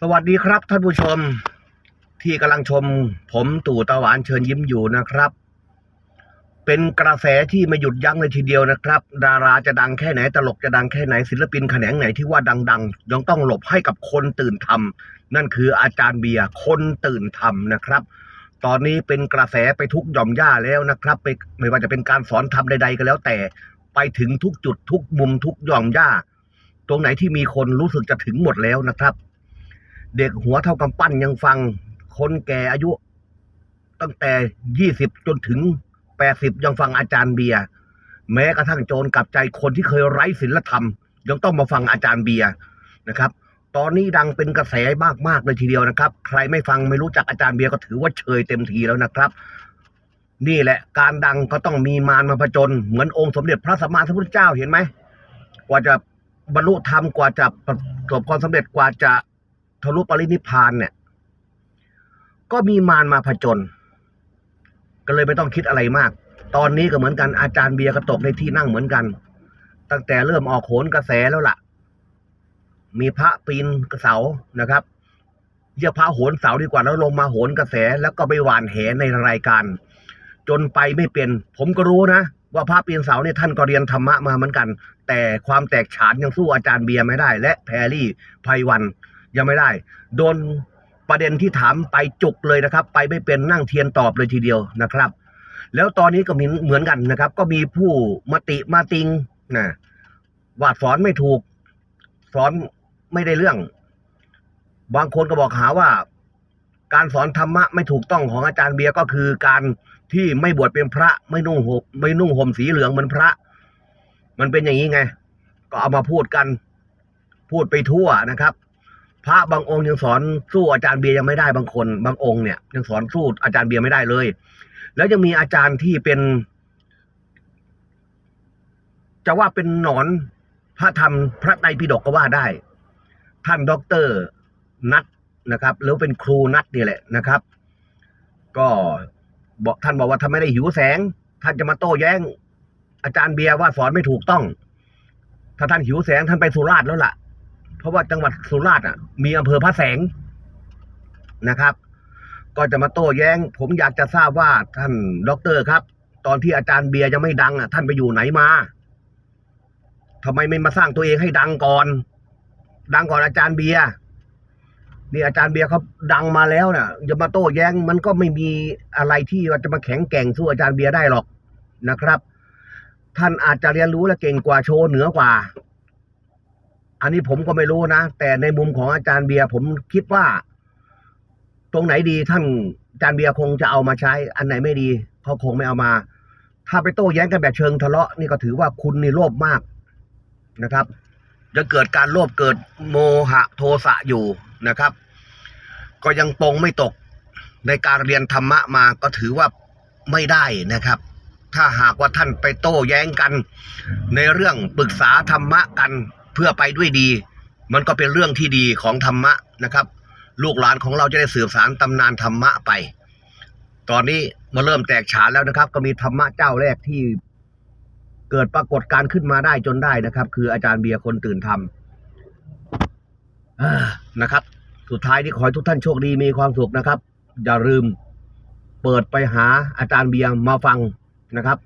สวัสดีครับท่านผู้ชมที่กำลังชม ผมตู่ตะหวานเชิญยิ้มอยู่นะครับ เป็นกระแสที่ไม่หยุดยั้งเลยทีเดียวนะครับ ดาราจะดังแค่ไหนตลกจะดังแค่ไหนศิลปินแขนงไหนที่ว่าดัง ๆ ยังต้องหลบให้กับคนตื่นทำนั่นคืออาจารย์เบียร์คนตื่นทำนะครับ ตอนนี้เป็นกระแสไปทุกหย่อมย่าแล้วนะครับไปไม่ว่าจะเป็นการสอนทำใดๆก็แล้ว แต่ไปถึงทุกจุดทุกมุมทุกหย่อมย่า ตรงไหนที่มีคนรู้สึกจะถึงหมดแล้วนะครับ เด็กหัวเท่ากำปั้นยังฟัง คนแก่อายุ ตั้งแต่ยี่สิบจนถึงแปดสิบยังฟังอาจารย์เบียร์แม้กระทั่งโจรกลับใจคนที่เคยไร้ศีลธรรม ยังต้องมาฟังอาจารย์เบียร์นะครับ ตอนนี้ดังเป็นกระแสมากๆเลยทีเดียวนะครับ ใครไม่ฟังไม่รู้จักอาจารย์เบียร์ก็ถือว่าเชยเต็มทีแล้วนะครับ นี่แหละ การดังก็ต้องมีมารมาผจญเหมือนองค์สมเด็จพระสัมมาสัมพุทธเจ้าเห็นไหมกว่าจะบรรลุธรรมกว่าจะประสบความสำเร็จกว่าจะ ทะลุปรินิพานเนี่ย ก็มีมารมาผจญก็เลยไม่ต้องคิดอะไรมาก ตอนนี้ก็เหมือนกันอาจารย์เบียร์ก็ตกในที่นั่งเหมือนกัน ตั้งแต่เริ่มออกโขนกระแสแล้วล่ะ มีพระปีนเสานะครับเรียกพระโหนเสาดีกว่าแล้วลงมาโหนกระแส แล้วก็ไปหวานแหในรายการ จนไปไม่เป็น ผมก็รู้นะว่าพระปีนเสาเนี่ยท่านก็เรียนธรรมะมาเหมือนกัน แต่ความแตกฉานยังสู้อาจารย์เบียร์ไม่ได้ และแพรรี่ไพวัน ยังไม่ได้ โดนประเด็นที่ถามไปจุกเลยนะครับ ไปไม่เป็นนั่งเทียนตอบเลยทีเดียวนะครับ แล้วตอนนี้ก็มีเหมือนกันนะครับ ก็มีผู้มาติมาติงนะว่าสอนไม่ถูกสอนไม่ได้เรื่อง บางคนก็บอกหาว่า การสอนธรรมะไม่ถูกต้องของอาจารย์เบียร์ก็คือการที่ไม่บวชเป็นพระไม่นุ่งห่มไม่นุ่งห่มสีเหลืองเหมือนพระ มันเป็นอย่างนี้ไง ก็เอามาพูดกัน พูดไปทั่วนะครับ พระบางองค์ยังสอนสู้อาจารย์เบียร์ยังไม่ได้บางคน บางองค์เนี่ยยังสอนสู้อาจารย์เบียร์ไม่ได้เลย แล้วยังมีอาจารย์ที่เป็น จะว่าเป็นหนอนพระธรรมพระไตรปิฎกก็ว่าได้ ท่านด็อกเตอร์นัทนะครับหรือเป็นครูนัทนี่แหละนะครับ ก็บอกท่านบอกว่าถ้าไม่ได้หิวแสง ท่านจะมาโต้แย้ง อาจารย์เบียร์ว่าสอนไม่ถูกต้อง ถ้าท่านหิวแสงท่านไปสุราษฎร์แล้วล่ะ เพราะว่าจังหวัดสุราษฎร์อะมีอำเภอพระแสงนะครับ ก็จะมาโต้แย้ง ผมอยากจะทราบว่าท่านด็อกเตอร์ครับ ตอนที่อาจารย์เบียร์ยังไม่ดังอะ ท่านไปอยู่ไหนมาทำไมไม่มาสร้างตัวเองให้ดังก่อน ดังก่อนอาจารย์เบียร์นี่อาจารย์เบียร์เขาดังมาแล้วน่ะจะมาโต้แย้งมันก็ไม่มีอะไรที่จะมาแข็งแกร่งสู้อาจารย์เบียร์ได้หรอกนะครับ ท่านอาจจะเรียนรู้และเก่งกว่าโชว์เหนือกว่า อันนี้ผมก็ไม่รู้นะ แต่ในมุมของอาจารย์เบียร์ผมคิดว่า ตรงไหนดีท่านอาจารย์เบียร์คงจะเอามาใช้ อันไหนไม่ดีเขาคงไม่เอามา ถ้าไปโต้แย้งกันแบบเชิงทะเลาะนี่ก็ถือว่าคุณนี่โลภมากนะครับจะเกิดการโลภเกิดโมหะโทสะอยู่นะครับ ก็ยังปรงไม่ตกในการเรียนธรรมะมาก็ถือว่าไม่ได้นะครับ ถ้าหากว่าท่านไปโต้แย้งกัน ในเรื่องปรึกษาธรรมะกัน เพื่อไปด้วยดี มันก็เป็นเรื่องที่ดีของธรรมะนะครับ ลูกหลานของเราจะได้สืบสารตำนานธรรมะไป ตอนนี้มาเริ่มแตกฉานแล้วนะครับ ก็มีธรรมะเจ้าแรกที่เกิดปรากฏการขึ้นมาได้จนได้นะครับ คืออาจารย์เบียร์คนตื่นทำอ่านะครับ สุดท้ายนี้ขอให้ทุกท่านโชคดีมีความสุขนะครับ อย่าลืมเปิดไปหาอาจารย์เบียร์มาฟังนะครับ